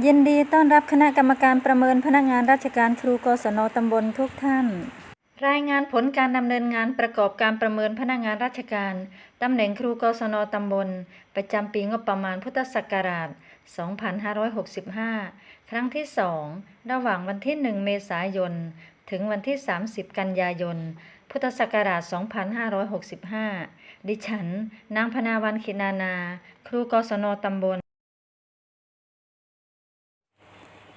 ยินดีต้อนรับคณะกรรมการประเมินพนักงานราชการครูกศนตำบลทุกท่าน รายงานผลการดำเนินงานประกอบการประเมินพนักงานราชการตำแหน่งครูกศนตำบล ประจำปีงบประมาณพุทธศักราช 2565 ครั้งที่ 2 ระหว่างวันที่ 1 เมษายน ถึงวันที่ 30 กันยายน พุทธศักราช 2565 ดิฉัน นางพนาวันขินานา ครูกศนตำบล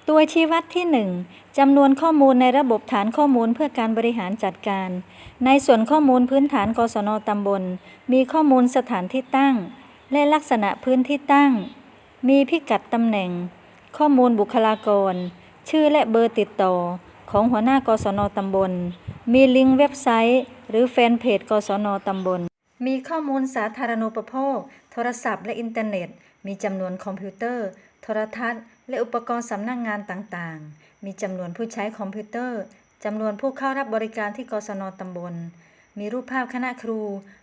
ตัวชี้วัดที่ 1จำนวนข้อมูลในระบบฐานข้อมูลเพื่อการบริหารจัดการ ในส่วนข้อมูลพื้นฐานกศนตำบล มีข้อมูลสถานที่ตั้ง และลักษณะพื้นที่ตั้ง มีพิกัดตำแหน่ง ข้อมูลบุคลากร ชื่อและเบอร์ติดต่อ ของหัวหน้ากศนตำบล มีลิงก์เว็บไซต์ หรือแฟนเพจกศนตำบล มีข้อมูลสาธารณูปโภค โทรศัพท์และอินเทอร์เน็ต มีจำนวนคอมพิวเตอร์ โทรทัศน์ และอุปกรณ์สำนักงงานต่างๆ มีจำนวนผู้ใช้คอมพิวเตอร์จำนวนผู้เข้ารับบริการที่กศนตำบล มีรูปภาพคณะครู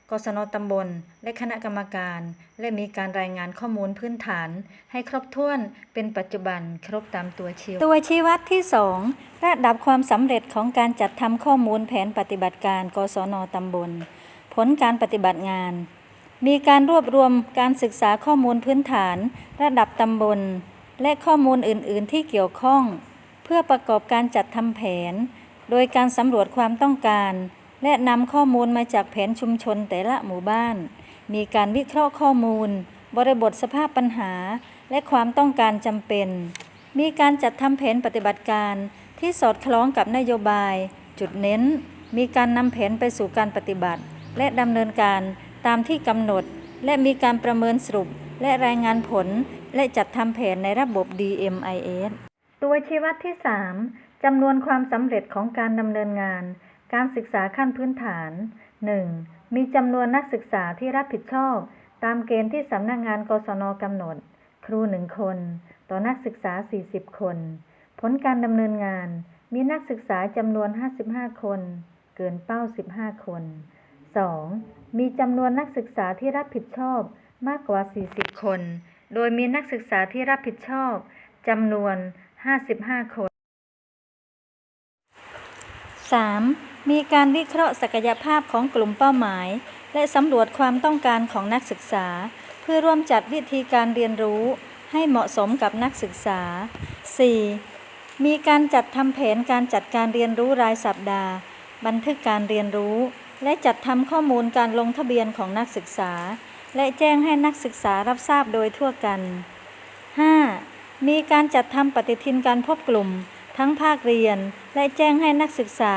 กศนตำบล และคณะกรรมการ และมีการรายงานข้อมูลพื้นฐาน ให้ครบถ้วนเป็นปัจจุบันครบตามตัวชี้ตัวชี้วัดที่ 2 ระดับความสำเร็จของการจัดทำข้อมูลแผนปฏิบัติการ กศนตำบล ผลการปฏิบัติงาน มีการรวบรวมการศึกษาข้อมูลพื้นฐาน ระดับตำบล และข้อมูลอื่น ๆ ที่เกี่ยวข้อง เพื่อประกอบการจัดทำแผน โดยการสำรวจความต้องการ และนำข้อมูลมาจากแผนชุมชนแต่ละหมู่บ้าน มีการวิเคราะห์ข้อมูล บริบทสภาพปัญหา และความต้องการจำเป็น มีการจัดทำแผนปฏิบัติการที่สอดคล้องกับนโยบาย จุดเน้น มีการนำแผนไปสู่การปฏิบัติ และดำเนินการตามที่กำหนด และมีการประเมินสรุปและรายงานผล และจัดทำแผนในระบบ DMIS ตัวชี้วัดที่ 3จำนวนความสำเร็จของการดำเนินงาน การศึกษาขั้นพื้นฐาน 1. มีจำนวนนักศึกษาที่รับผิดชอบ ตามเกณฑ์ที่สำนักงงานกศนกำหนด ครู 1 คน ต่อนักศึกษา 40 คน ผลการดำเนินงาน มีนักศึกษาจำนวน 55 คน เกินเป้า 15 คน 2. มีจำนวนนักศึกษาที่รับผิดชอบมากกว่า 40 คน โดยมีนักศึกษาที่รับผิดชอบจำนวน 55 คน 3. มีการวิเคราะห์ศักยภาพของกลุ่มเป้าหมาย และสำรวจความต้องการของนักศึกษา เพื่อร่วมจัดวิธีการเรียนรู้ให้เหมาะสมกับนักศึกษา 4. มีการจัดทำแผนการจัดการเรียนรู้รายสัปดาห์ บันทึกการเรียนรู้ และจัดทำข้อมูลการลงทะเบียนของนักศึกษา และแจ้งให้นักศึกษารับทราบโดยทั่วกัน 5. มีการจัดทำปฏิทินการพบกลุ่ม ทั้งภาคเรียน และแจ้งให้นักศึกษา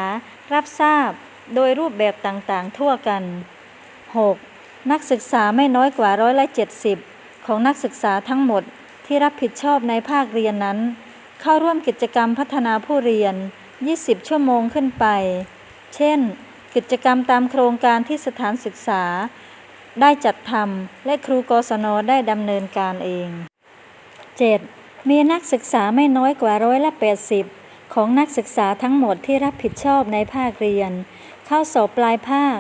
รับทราบโดยรูปแบบต่างๆ ทั่วกัน 6. นักศึกษาไม่น้อยกว่าร้อยละ70 ของนักศึกษาทั้งหมดที่รับผิดชอบในภาคเรียนนั้น เข้าร่วมกิจกรรมพัฒนาผู้เรียน 20 ชั่วโมงขึ้นไป เช่น กิจกรรมตามโครงการที่สถานศึกษา ได้จัดทำและครูกศนได้ดำเนินการเอง 7. มีนักศึกษาไม่น้อยกว่าร้อยละ80 ของนักศึกษาทั้งหมดที่รับผิดชอบในภาคเรียน เข้าสอบปลายภาค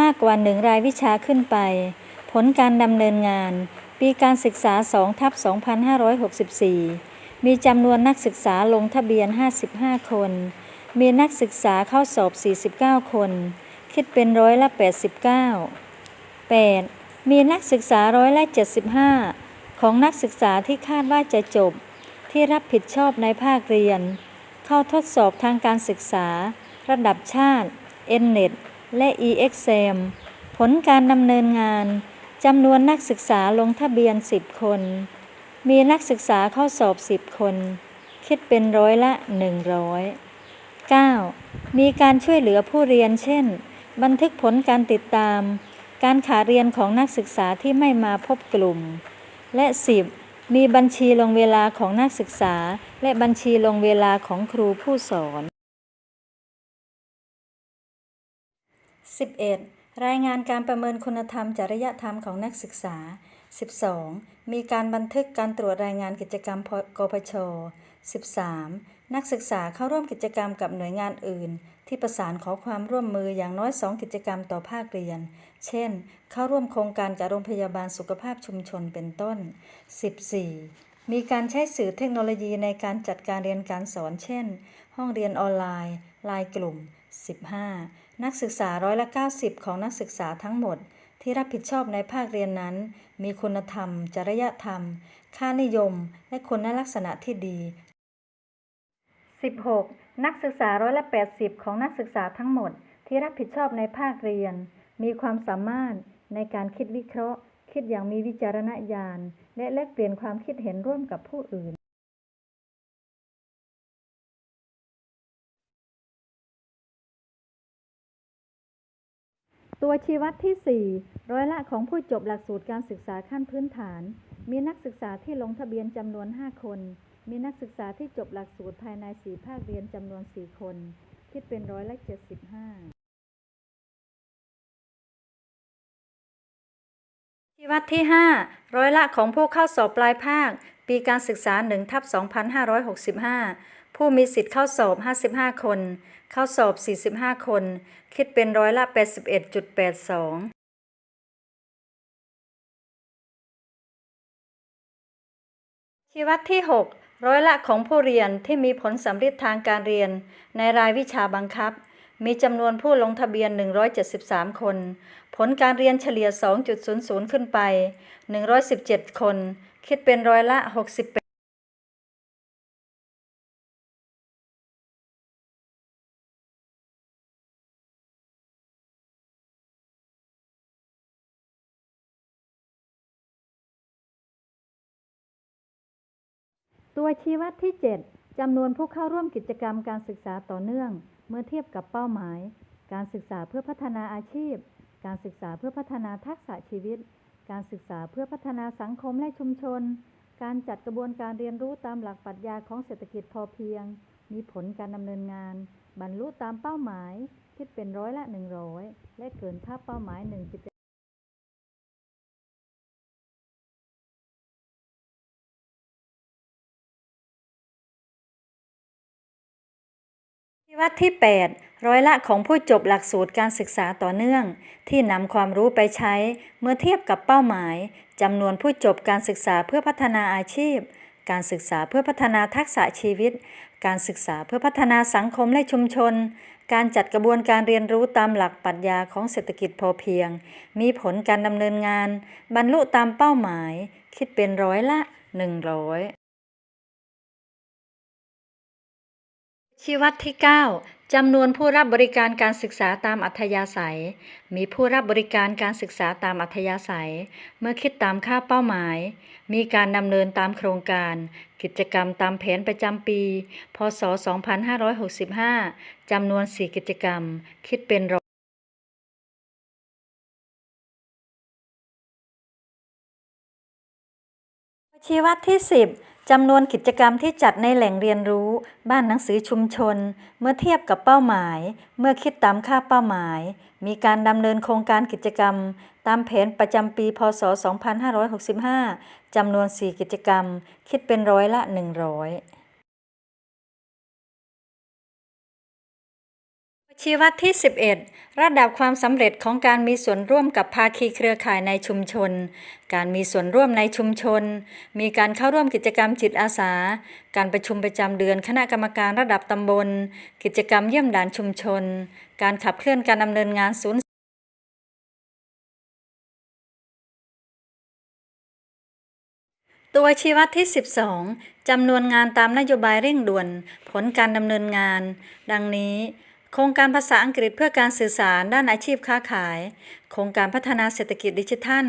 มากกว่าหนึ่งรายวิชาขึ้นไป ผลการดำเนินงาน ปีการศึกษา2ทับ2564 มีจำนวนนักศึกษาลงทะเบียน 55 คน มีนักศึกษาเข้าสอบ 49 คน คิดเป็นร้อยละ89 8. มีนักศึกษาร้อยละ75 ของนักศึกษาที่คาดว่าจะจบ ที่รับผิดชอบในภาคเรียน เข้าทดสอบทางการศึกษา ระดับชาติ NNET และ EXAM ผลการดำเนินงานจำนวนนักศึกษาลงทะเบียน 10 คน มีนักศึกษาเข้าสอบ 10 คน คิดเป็นร้อยละ 100 9. มีการช่วยเหลือผู้เรียนเช่น บันทึกผลการติดตาม การขาเรียนของนักศึกษาที่ไม่มาพบกลุ่ม และ 10. มีบัญชีลงเวลาของนักศึกษา และบัญชีลงเวลาของครูผู้สอน 11. รายงานการประเมินคุณธรรมจริยธรรมของนักศึกษา 12. มีการบันทึกการตรวจรายงานกิจกรรมกพช 13. นักศึกษาเข้าร่วมกิจกรรมกับหน่วยงานอื่น ที่ประสานขอความร่วมมืออย่างน้อย 2 กิจกรรมต่อภาคเรียน เช่น เข้าร่วมโครงการกับโรงพยาบาลสุขภาพชุมชนเป็นต้น 14. มีการใช้สื่อเทคโนโลยีในการจัดการเรียนการสอน เช่น ห้องเรียนออนไลน์ไลน์กลุ่ม 15 นักศึกษาร้อยละ90 ของนักศึกษาทั้งหมด ที่รับผิดชอบในภาคเรียนนั้น มีคุณธรรม จริยธรรม ค่านิยม และคุณลักษณะที่ดี 16. นักศึกษาร้อยละ80 ของนักศึกษาทั้งหมด ที่รับผิดชอบในภาคเรียน มีความสามารถในการคิดวิเคราะห์ คิดอย่างมีวิจารณญาณ และแลกเปลี่ยนความคิดเห็นร่วมกับผู้อื่น ตัวชี้วัดที่ 4 ร้อยละของผู้จบหลักสูตรการศึกษาขั้นพื้นฐาน มีนักศึกษาที่ลงทะเบียนจำนวน 5 คน มีนักศึกษาที่จบหลักสูตรภายใน4ภาคเรียนจำนวน 4 คน คิดเป็นร้อยละ75ชี้วัดที่ 5 ร้อยละของผู้เข้าสอบปลายภาค ปีการศึกษา1ทับ2565 ผู้มีสิทธิ์เข้าสอบ 55 คน เข้าสอบ 45 คน คิดเป็นร้อยละ 81.82ชีวัดที่ 6 ร้อยละของผู้เรียนที่มีผลสำเร็จทางการเรียน ในรายวิชาบังคับ มีจำนวนผู้ลงทะเบียน 173 คน ผลการเรียนเฉลี่ย 2.00 ขึ้นไป 117 คน คิดเป็นร้อยละ 68 ตัวชี้วัดที่ 7จำนวนผู้เข้าร่วมกิจกรรมการศึกษาต่อเนื่อง เมื่อเทียบกับเป้าหมาย การศึกษาเพื่อพัฒนาอาชีพ การศึกษาเพื่อพัฒนาทักษะชีวิต การศึกษาเพื่อพัฒนาสังคมและชุมชน การจัดกระบวนการเรียนรู้ตามหลักปรัชญาของเศรษฐกิจพอเพียง มีผลการดำเนินงาน บรรลุตามเป้าหมาย คิดเป็นร้อยละ 100 และเกินค่าเป้าหมาย1ิวัดที่ 8 ร้อยละของผู้จบหลักสูตรการศึกษาต่อเนื่อง ที่นำความรู้ไปใช้เมื่อเทียบกับเป้าหมายจำนวนผู้จบการศึกษาเพื่อพัฒนาอาชีพ การศึกษาเพื่อพัฒนาทักษะชีวิต การศึกษาเพื่อพัฒนาสังคมและชุมชน การจัดกระบวนการเรียนรู้ตามหลักปรัชญาของเศรษฐกิจพอเพียง มีผลการดำเนินงาน บรรลุตามเป้าหมาย คิดเป็นร้อยละ 100 ชีวัดที่ 9จำนวนผู้รับบริการการศึกษาตามอัธยาศัย มีผู้รับบริการการศึกษาตามอัธยาศัย เมื่อคิดตามค่าเป้าหมาย มีการดำเนินตามโครงการ กิจกรรมตามแผนประจำปี พศ 2565จำนวน 4 กิจกรรม คิดเป็นร้อยชีวัดที่ 10 จำนวนกิจกรรมที่จัดในแหล่งเรียนรู้ บ้านหนังสือชุมชน เมื่อเทียบกับเป้าหมาย เมื่อคิดตามค่าเป้าหมาย มีการดำเนินโครงการกิจกรรม ตามแผนประจำปี พศ 2565 จำนวน 4 กิจกรรม คิดเป็นร้อยละ 100 ชีวัดที่ 11 ระดับความสำเร็จของการมีส่วนร่วมกับภาคีเครือข่ายในชุมชน การมีส่วนร่วมในชุมชน มีการเข้าร่วมกิจกรรมจิตอาสา การประชุมประจำเดือนคณะกรรมการระดับตำบล กิจกรรมเยี่ยมด่านชุมชน การขับเคลื่อนการดำเนินงานศูนย์ตัวชี้วัดที่ 12 จำนวนงานตามนโยบายเร่งด่วน ผลการดำเนินงาน ดังนี้ โครงการภาษาอังกฤษเพื่อการสื่อสารด้านอาชีพค้าขาย โครงการพัฒนาเศรษฐกิจดิจิทัล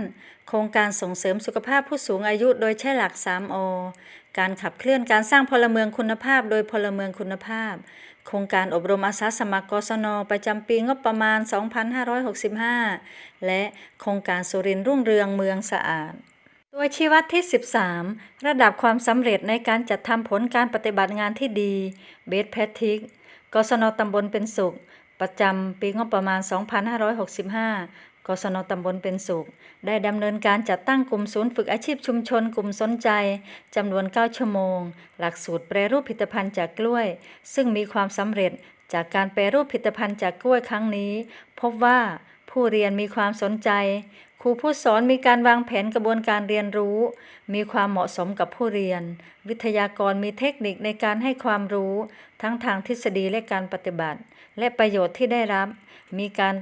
โครงการส่งเสริมสุขภาพผู้สูงอายุโดยใช้หลัก 3 o การขับเคลื่อนการสร้างพลเมืองคุณภาพโดยพลเมืองคุณภาพ โครงการอบรมอาสาสมัครกศน ประจำปีงบประมาณ 2565 และโครงการสุรินรุ่งเรืองเมืองสะอาด ตัวชี้วัดที่ 13 ระดับความสำเร็จในการจัดทำผลการปฏิบัติงานที่ดีเบสแพทิก กศนตำบลเป็นสุข ประจำปีงบประมาณ 2565 กศนตำบลเป็นสุข ได้ดำเนินการจัดตั้งกลุ่มศูนย์ฝึกอาชีพชุมชนกลุ่มสนใจจำนวน 9 ชั่วโมง หลักสูตรแปรรูปผลิตภัณฑ์จากกล้วย ซึ่งมีความสำเร็จจากการแปรรูปผลิตภัณฑ์จากกล้วยครั้งนี้ พบว่าผู้เรียนมีความสนใจ รูผู้สอนมีการวางแผนกระบวนการเรียนรู้ มีความเหมาะสมกับผู้เรียน วิทยากรมีเทคนิคในการให้ความรู้ ทั้งทางทฤษฎีและการปฏิบัติ และประโยชน์ที่ได้รับ มีการ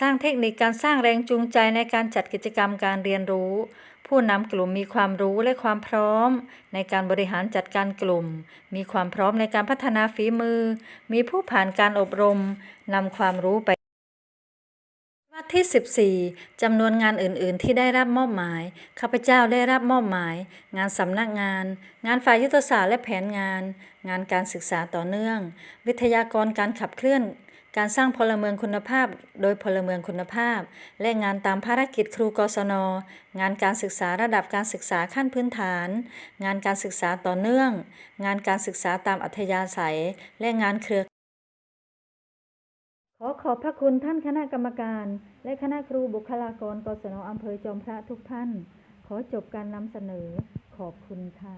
สร้างเทคนิคการสร้างแรงจูงใจในการจัดกิจกรรมการเรียนรู้ ผู้นำกลุ่มมีความรู้และความพร้อม ในการบริหารจัดการกลุ่ม มีความพร้อมในการพัฒนาฝีมือ มีผู้ผ่านการอบรมนำความรู้ไป ที่ 14 จำนวนงานอื่น ๆ ที่ได้รับมอบหมาย ข้าพเจ้าได้รับมอบหมาย งานสำนักงาน งานฝ่ายยุทธศาสตร์และแผนงาน งานการศึกษาต่อเนื่อง วิทยากรการขับเคลื่อน การสร้างพลเมืองคุณภาพ โดยพลเมืองคุณภาพ และงานตามภารกิจครูกศน งานการศึกษาระดับการศึกษาขั้นพื้นฐาน งานการศึกษาต่อเนื่อง งานการศึกษาตามอัธยาศัย และงานเครือ ขอขอบพระคุณท่านคณะกรรมการ และคณะครูบุคลากรกศนอำเภอจอมพระทุกท่าน ขอจบการนำเสนอขอบคุณค่ะ